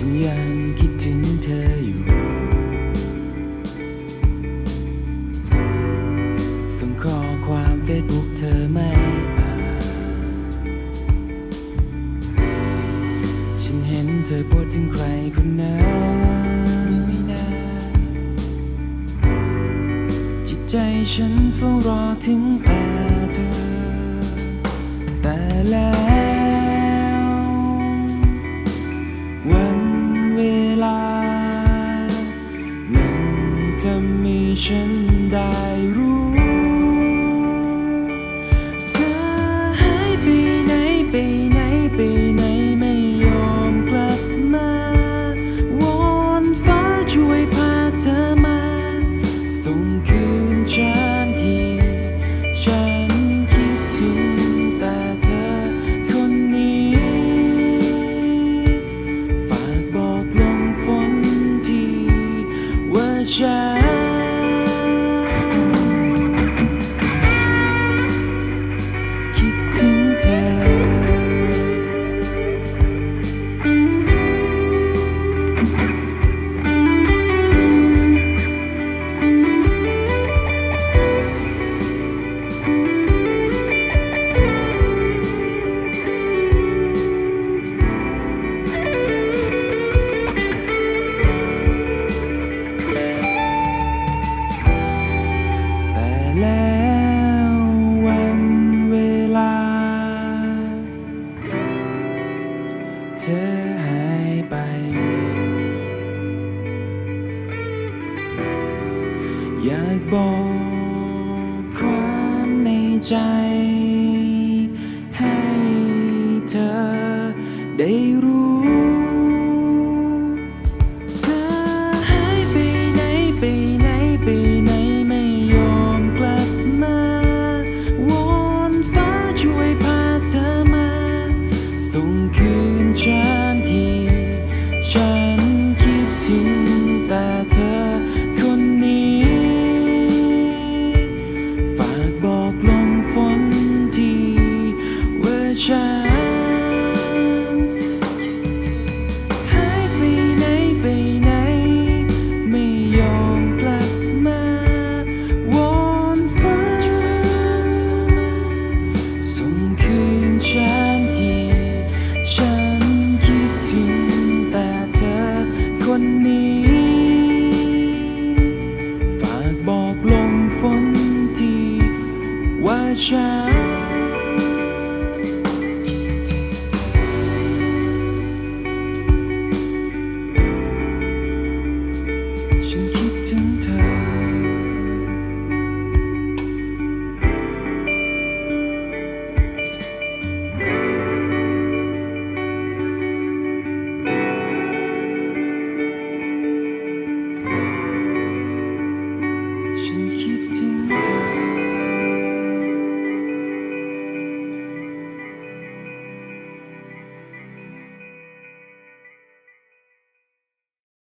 ฉันยังคิดถึงเธออยู่ ส่งข้อความเฟซบุ๊กเธอไม่อ่านฉันเห็นเธอโพสถึงใครคนนั้นไม่นานจิตใจฉันเฝ้ารอถึงแต่เธอ แต่แล้ว ว่ บอกความในใจ ให้เธอได้รู้ ฉันหายไปไหนไปไหน ไม่ยอมกลับมาวอนฟ้าส่งคืนฉันทีฉันคิดถึงแต่เธอคนนี้ ฝากบอกลมฝนทีว่าฉัน Thank.